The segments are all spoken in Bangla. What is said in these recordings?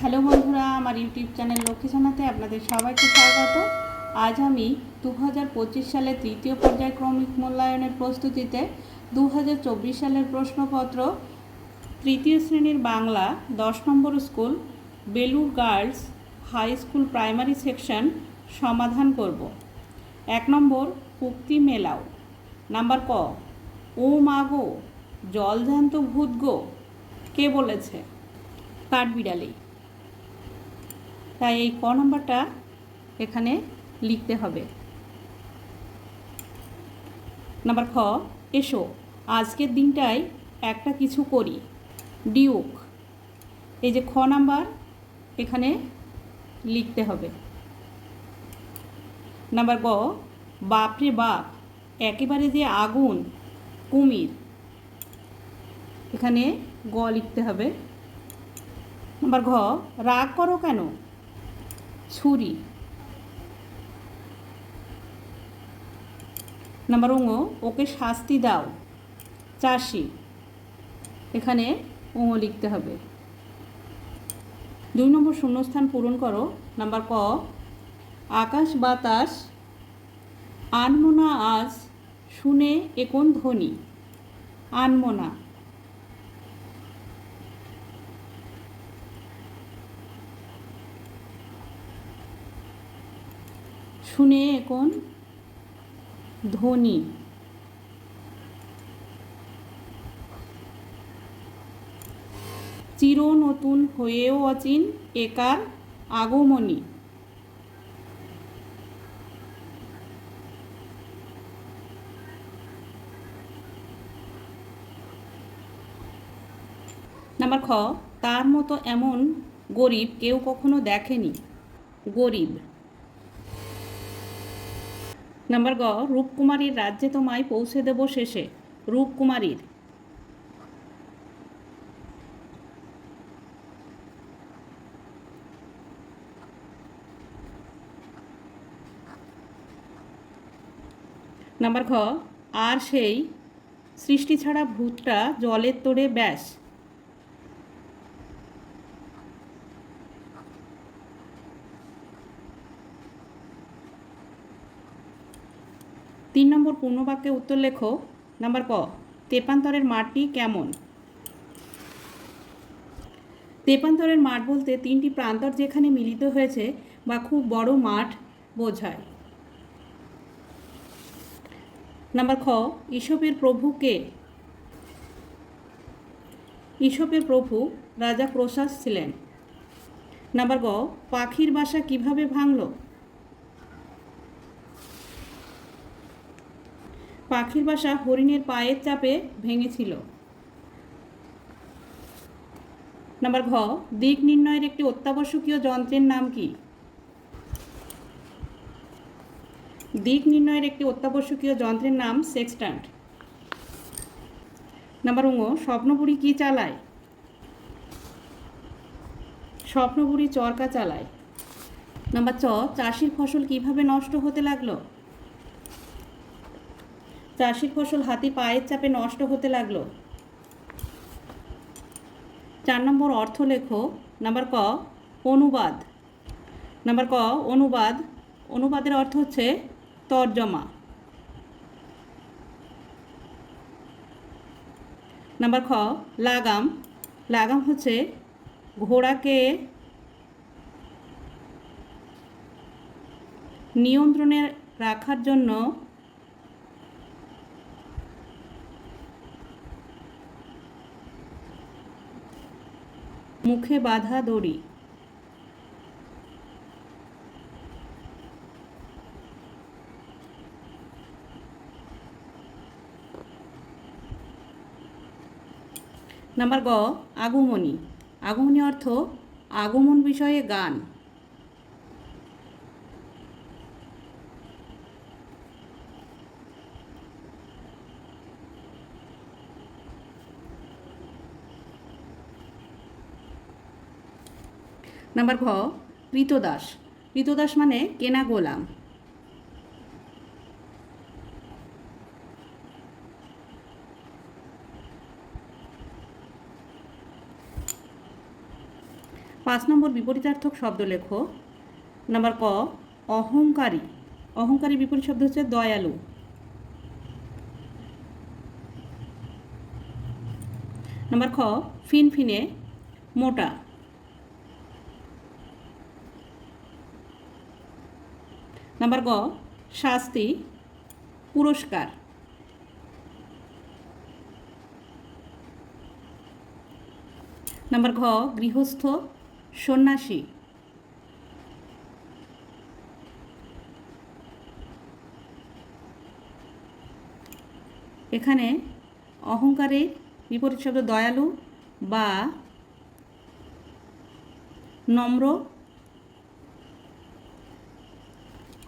হ্যালো বন্ধুরা, আমার ইউটিউব চ্যানেল লক্ষ্মী জানাতে আপনাদের সবাইকে স্বাগত। আজ আমি দু সালের তৃতীয় পর্যায়ক্রমিক মূল্যায়নের প্রস্তুতিতে দু হাজার চব্বিশ সালের প্রশ্নপত্র, তৃতীয় শ্রেণির বাংলা, দশ number school Belur girls high school primary section সমাধান করব। এক নম্বর, উক্তি মেলাও। নাম্বার ক, ও মাগো জলজ্যান্ত ভূত গো, কে বলেছে? কাঠবিড়ালি। তাই এই ক নম্বরটা এখানে লিখতে হবে। নাম্বার খ, এসো, আজকের দিনটায় একটা কিছু করি। ডিউক, এই যে খ নাম্বার এখানে লিখতে হবে। নাম্বার গ বাপরে বাপ, একেবারে যে আগুন, কুমির, এখানে গ লিখতে হবে। নাম্বার ঘ, রাগ করো কেন? ছুরি। নাম্বার ওঙ ওকে শাস্তি দাও, চাষি। এখানে ওঙ লিখতে হবে। দুই নম্বর শূন্যস্থান পূরণ করো। নাম্বার ক, আকাশ বাতাস, আনমোনা আজ শুনে একন ধ্বনি? আনমোনা। শুনে এখন ধ্বনি চির নতুন হয়েও অচিন একার আগমনী। নাম্বার খ, তার মতো এমন গরিব কেউ কখনো দেখেনি। গরিব। নাম্বার গ, রূপকুমারীর রাজ্যে তোমায় পৌঁছে দেব শেষে। রূপকুমারীর। নাম্বার খ, আর সেই সৃষ্টি ছাড়া ভূতটা জলের তোড়ে ব্যাস। তিন নম্বর পূর্ণবাক্যে উত্তর লেখো। নাম্বার ক, তেপান্তরের মাঠটি কেমন? তেপান্তরের মাঠ বলতে তিনটি প্রান্তর যেখানে মিলিত হয়েছে বা খুব বড় মাঠ বোঝায়। নাম্বার খ ঈশপের প্রভু কে? ঈশপের প্রভু রাজা প্রসাদ ছিলেন। নাম্বার গ, পাখির বাসা কীভাবে ভাঙলো? পাখির বাসা হরিণের পায়ের চাপে ভেঙেছিল। নাম্বার ঘ, দিক নির্ণয়ের একটি অত্যাবশ্যকীয় যন্ত্রের নাম কি? দিক নির্ণয়ের একটি অত্যাবশ্যকীয় যন্ত্রের নাম সেক্সট্যান্ট। নাম্বার উঙ স্বপ্নপুরী কি চালায়? স্বপ্নপুরী চরকা চালায়। নাম্বার চ, চাষির ফসল কীভাবে নষ্ট হতে লাগল? চাষির ফসল হাতি পায়ের চাপে নষ্ট হতে লাগল। চার নম্বর অর্থ লেখো নাম্বার ক, অনুবাদ। নাম্বার ক, অনুবাদ। অনুবাদের অর্থ হচ্ছে তর্জমা। নাম্বার খ, লাগাম। লাগাম হচ্ছে ঘোড়াকে নিয়ন্ত্রণে রাখার জন্য মুখে বাঁধা দড়ি। নাম্বার গ আগমনী। আগমনী অর্থ আগমন বিষয়ে গান। নাম্বার ঘ কৃতদাস কৃতদাস মানে কেনা গোলাম। পাঁচ নম্বর বিপরীতার্থক শব্দ লেখো। নাম্বার ক, অহংকারী। অহংকারী বিপরীত শব্দ হচ্ছে দয়ালু। নাম্বার খ, ফিনফিনে, মোটা। নাম্বার গ, শাস্তি, পুরস্কার। নাম্বার ঘ, গৃহস্থ, সন্ন্যাসী। এখানে অহংকারের বিপরীত শব্দ দয়ালু বা নম্র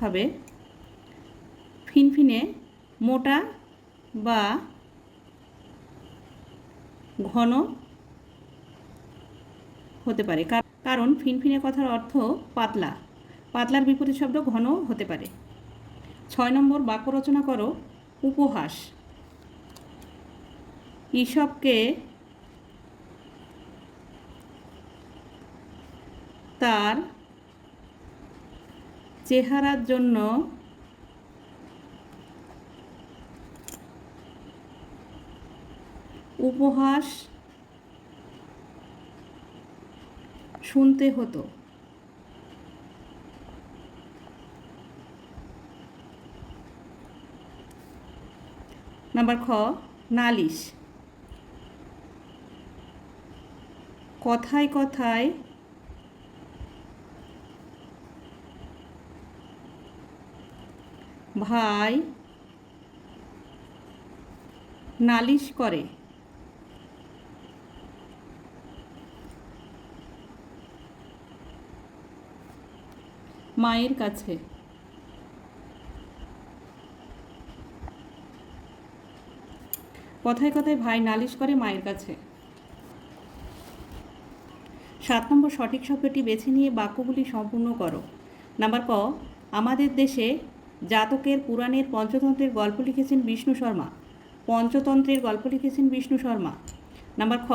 হবে। ফিনফিনে মোটা বা ঘন হতে পারে। কারণ ফিনফিনে কথার অর্থ পাতলা। পাতলার বিপরীত শব্দ ঘন হতে পারে। ছয় নম্বর বাক্য রচনা করো, উপহাস। ঈশবকে তার চেহারার জন্য উপহাস শুনতে হতো। নাম্বার খ নালিশ। কথায় কথায় ভাই নালিশ করে। মায়ের কাছে। কথায় কথায় ভাই নালিশ করে মায়ের কাছে। সাত নম্বর সঠিক শব্দটি বেছে নিয়ে বাক্যগুলি সম্পূর্ণ করো। নাম্বার ক, আমাদের দেশে জাতকের পুরাণের পঞ্চতন্ত্রের গল্প লিখেছেন বিষ্ণু শর্মা। পঞ্চতন্ত্রের গল্প লিখেছেন বিষ্ণু শর্মা। নাম্বার খ,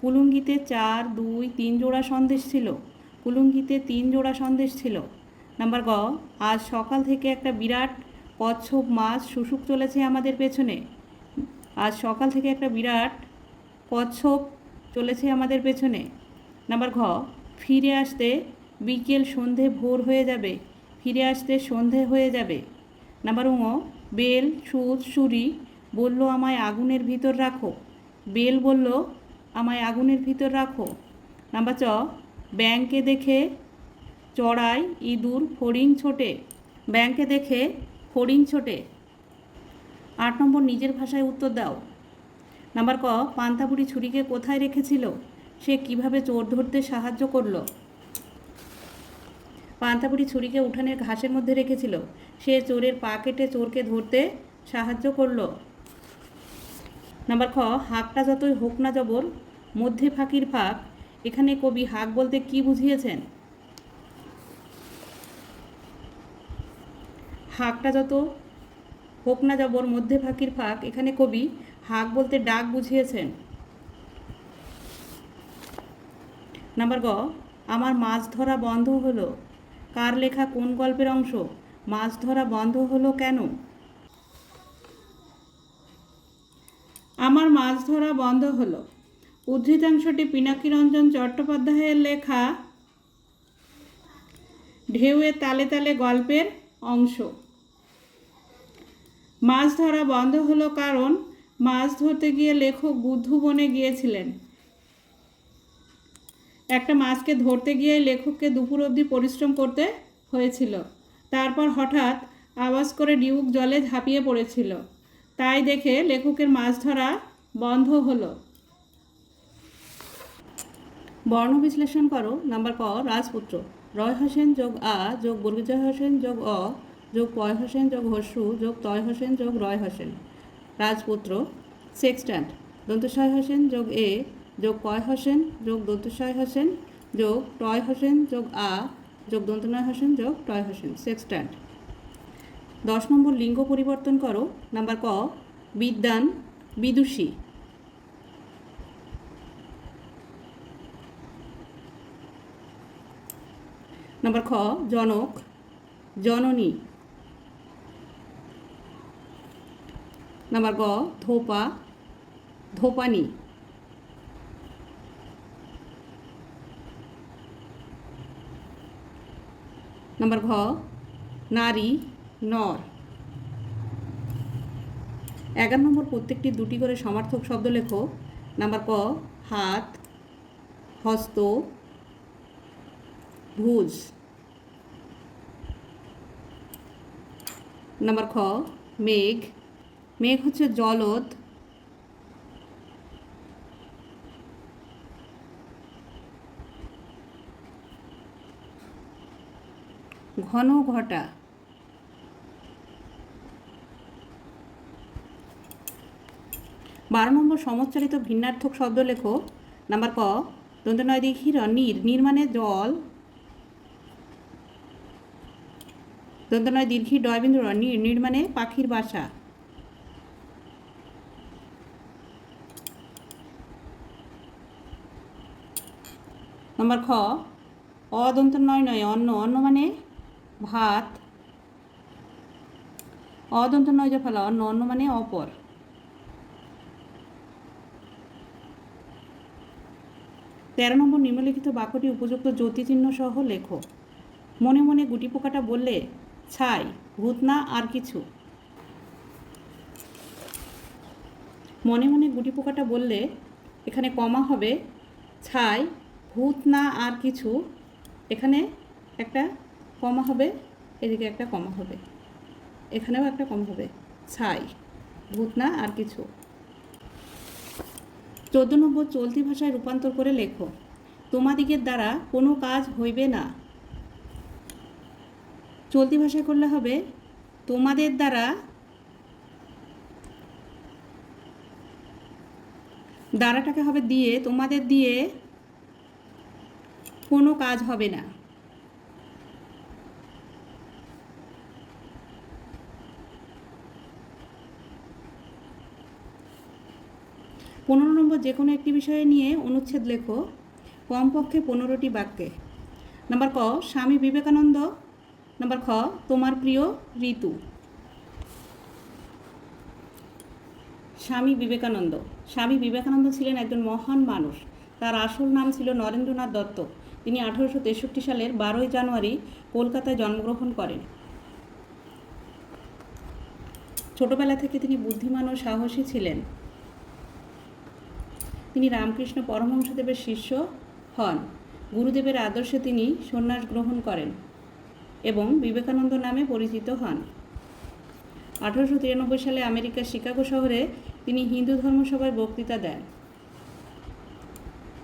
কুলুঙ্গিতে চার, দুই, তিন জোড়া সন্দেশ ছিল। কুলুঙ্গিতে তিন জোড়া সন্দেশ ছিল। নাম্বার গ, আজ সকাল থেকে একটা বিরাট কচ্ছপ মাছ শুশুক চলেছে আমাদের পেছনে। আজ সকাল থেকে একটা বিরাট কচ্ছপ চলেছে আমাদের পেছনে। নাম্বার ঘ, ফিরে আসতে বিকেল সন্ধে ভোর হয়ে যাবে। ফিরে আসতে সন্ধে হয়ে যাবে। নাম্বার ও বেল সুদ সুরি বলল, আমায় আগুনের ভিতর রাখো। বেল বলল, আমায় আগুনের ভিতর রাখো। নাম্বার চ ব্যাংকে দেখে চড়াই, ইঁদুর ফড়িং ছোটে। ব্যাংকে দেখে ফড়িং ছোটে। আট নম্বর, নিজের ভাষায় উত্তর দাও। নাম্বার ক, পান্তাবুড়ি ছুরিকে কোথায় রেখেছিল? সে কীভাবে চোর ধরতে সাহায্য করল? পান্তাবুড়ি ছুরিকে উঠানের ঘাসের মধ্যে রেখেছিল। সে চোরের পা কেটে চোরকে ধরতে সাহায্য করল। নাম্বার খ হাকটা যতই হোক না জবর, মধ্যে ফাঁকির ফাঁক। এখানে কবি হাক বলতে কি বুঝিয়েছেন? হাকটা যত হোক না জবর, মধ্যে ফাঁকির ফাঁক। এখানে কবি হাক বলতে ডাক বুঝিয়েছেন। নাম্বার গ, আমার মাছ ধরা বন্ধ হলো। কার লেখা কোন গল্পের অংশ? মাছ ধরা বন্ধ হলো কেন? আমার মাছ ধরা বন্ধ হলো। উদ্ধৃতাংশটি পিনাকিরঞ্জন চট্টোপাধ্যায়ের লেখা ঢেউয়ে তালে তালে গল্পের অংশ। মাছ ধরা বন্ধ হলো কারণ মাছ ধরতে গিয়ে লেখক বুদ্ধু বনে গিয়েছিলেন। একটা মাছকে ধরতে গিয়ে লেখককে দুপুর অবধি পরিশ্রম করতে হয়েছিল। তারপর হঠাৎ আওয়াজ করে ডিউক জলে ঝাঁপিয়ে পড়েছিল। তাই দেখে লেখকের মাছ ধরা বন্ধ হলো। বর্ণ বিশ্লেষণ করো। নাম্বার ক, রাজপুত্র। রয় হোসেন যোগ আ, যোগ বর্গিজয় হোসেন যোগ অ, যোগ পয় হোসেন যোগ হস্যু যোগ তয় হোসেন যোগ রয় হোসেন। রাজপুত্র, সেক্সট্যান্ট। দন্তস্বয় হোসেন যোগ এ যোগ কয় হোসেন, যোগ দন্তস্বয় হোসেন, যোগ টয় হোসেন, যোগ আ, যোগ দন্তনয় হোসেন, যোগ টয় হোসেন। সেক্সট্যান্ট দশ নম্বর লিঙ্গ পরিবর্তন করো। নাম্বার ক, বিদ্যান, বিদুষী। নাম্বার খ, জনক, জননী। নাম্বার গ, ধোপা, ধোপানি। নাম্বার ঘ নারী নর এগারো নম্বর প্রত্যেকটি দুটি করে সমার্থক শব্দ লেখো। নাম্বার ক, হাত, হস্ত, ভুজ। নাম্বার খ, মেঘ। মেঘ হচ্ছে জলদ ঘন ঘটা। বারো নম্বর সমচ্চারিত ভিন্নার্থক শব্দ লেখো নাম্বার ক দন্তনয় দিঘির নীর নীর মানে জল। দন্তনয় দীর্ঘি ডয়বিন্দু নীর নীর মানে পাখির বাসা। নম্বর খ অদন্ত নয় নয় অন্ন অন্ন মানে ভাত, অদন্ত নয় ফেলা অন্ন মানে অপর। তেরো নম্বর নিম্নলিখিত বাক্যটি উপযুক্ত জ্যোতিচিহ্ন সহ লেখো। মনে মনে গুটি পোকাটা বললে, ছাই, ভূত না আর কিছু? মনে মনে গুটি পোকাটা বললে, এখানে কমা হবে, ছাই, ভূত না আর কিছু। এখানে একটা কমা হবে, এদিকে একটা কমা হবে। এখানেও একটা কম হবে। ছাই, ভূত না আর কিছু। চোদ্দ নম্বর চলতি ভাষায় রূপান্তর করে লেখো। তোমাদিগের দ্বারা কোনো কাজ হইবে না। চলতি ভাষায় করলে হবে, তোমাদের দ্বারা দ্বারাটাকে হবে দিয়ে, তোমাদের দিয়ে কোনো কাজ হবে না। পনেরো নম্বর যে কোনো একটি বিষয়ে নিয়ে অনুচ্ছেদ লেখো। কমপক্ষে পনেরোটি বাক্যে। নাম্বার ক, স্বামী বিবেকানন্দ। নাম্বার খ, তোমার প্রিয় ঋতু। স্বামী বিবেকানন্দ। স্বামী বিবেকানন্দ ছিলেন একজন মহান মানুষ। তার আসল নাম ছিল নরেন্দ্রনাথ দত্ত। তিনি আঠারোশো তেষট্টি সালের বারোই জানুয়ারি কলকাতায় জন্মগ্রহণ করেন। ছোটবেলা থেকে তিনি বুদ্ধিমান ও সাহসী ছিলেন। তিনি রামকৃষ্ণ পরমহংসদেবের শিষ্য হন। গুরুদেবের আদর্শে তিনি সন্ন্যাস গ্রহণ করেন এবং বিবেকানন্দ নামে পরিচিত হন। আঠারোশো তিরানব্বই সালে আমেরিকার শিকাগো শহরে তিনি হিন্দু ধর্মসভায় বক্তৃতা দেন।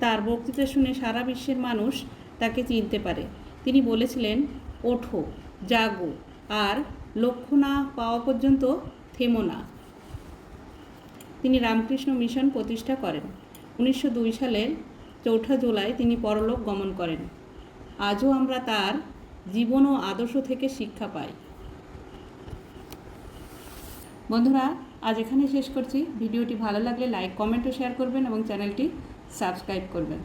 তার বক্তৃতা শুনে সারা বিশ্বের মানুষ তাকে চিনতে পারে। তিনি বলেছিলেন, ওঠো, জাগো, আর লক্ষ্য না পাওয়া পর্যন্ত থেমো না। তিনি রামকৃষ্ণ মিশন প্রতিষ্ঠা করেন। উনিশশো দুই সালের চৌঠা জুলাই তিনি পরলোক গমন করেন। আজও আমরা তার জীবন ও আদর্শ থেকে শিক্ষা পাই। বন্ধুরা, আজ এখানে শেষ করছি। ভিডিওটি ভালো লাগলে লাইক, কমেন্ট ও শেয়ার করবেন এবং চ্যানেলটি সাবস্ক্রাইব করবেন।